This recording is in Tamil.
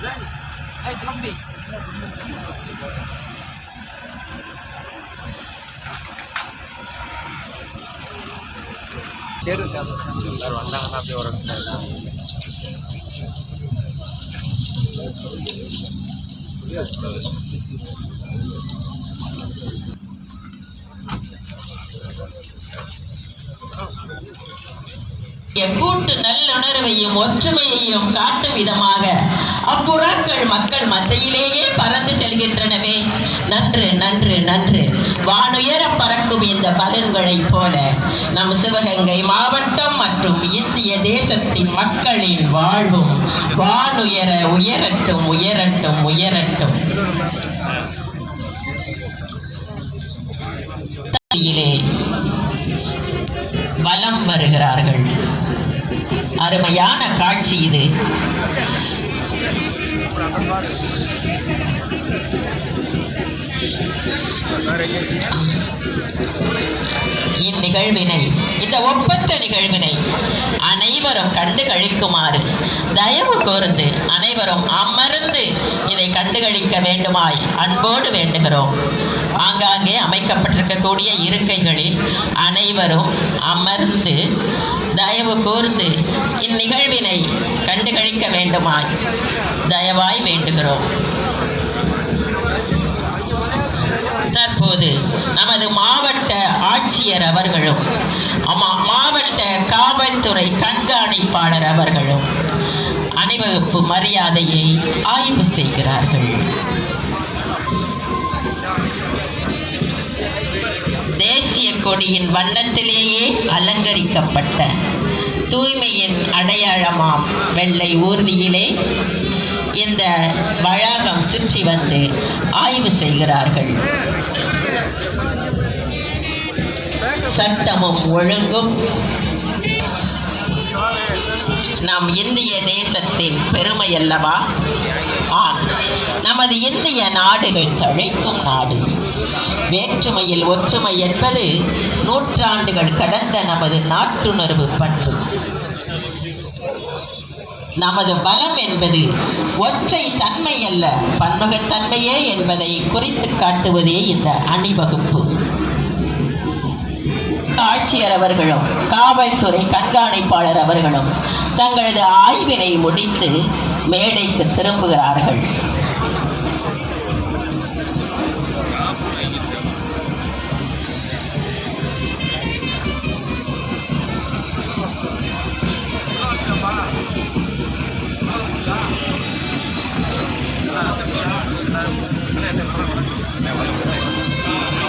Đây, trong đỉnh. చేరుతాం అందరూ అందంగా నా పేరు వస్తున్నారు கூட்டு நல்லுணர்வையும் ஒற்றுமையையும் காட்டும் விதமாக அப்புறாக்கள் மக்கள் மத்தியிலேயே பறந்து செல்கின்றனவே. நன்று நன்று நன்று. வானுயர பறக்கும் இந்த பலன்களைப் போல நம் சிவகங்கை மாவட்டம் மற்றும் இந்திய தேசத்தின் மக்களின் வாழ்வும் வானுயர உயரட்டும் உயரட்டும் உயரட்டும். வலம் வருகிறார்கள். அருமையான காட்சி இது. இந்நிகழ்வினை இந்த ஒப்பற்ற நிகழ்வினை அனைவரும் கண்டு கழிக்குமாறு தயவு கூர்ந்து அனைவரும் அமர்ந்து இதை கண்டுகளிக்க வேண்டுமாய் அன்போடு வேண்டுகிறோம். ஆங்காங்கே அமைக்கப்பட்டிருக்கக்கூடிய இருக்கைகளில் அனைவரும் அமர்ந்து தயவு கூர்ந்து இந்நிகழ்வினை கண்டுகளிக்க வேண்டுமாய். தயவாய் வேண்டுகிறோம். தற்போது நமது மாவட்ட ஆட்சியர் அவர்களும் அம்மா- மாவட்ட காவல்துறை கண்காணிப்பாளர் அவர்களும் அணிவகுப்பு மரியாதையை ஆய்வு செய்கிறார்கள். கொடியின் வண்ணத்திலேயே அலங்கரிக்கப்பட்ட தூய்மையின் அடையாளமாம் வெள்ளை ஊர்தியிலே. இந்த வளாகம் சுற்றி வந்து ஆய்வு செய்கிறார்கள். சட்டமும் ஒழுங்கும். நம் இந்திய தேசத்தின் பெருமை அல்லவா? நமது இந்திய நாடுகள் தழைக்கும் நாடு. வேற்றுமையில் ஒற்றுமை என்பது நூற்றாண்டுகள் கடந்த நமது நாட்டுணர்வு பண்பு. நமது பலம் என்பது ஒற்றை தன்மை அல்ல பன்முகத்தன்மையே என்பதை குறித்து காட்டுவதே இந்த அணிவகுப்பு. ஆட்சியர் அவர்களும் காவல்துறை கண்காணிப்பாளர் அவர்களும் தங்களது ஆய்வினை முடித்து மேடைக்கு திரும்புகிறார்கள். Não, não, não, não.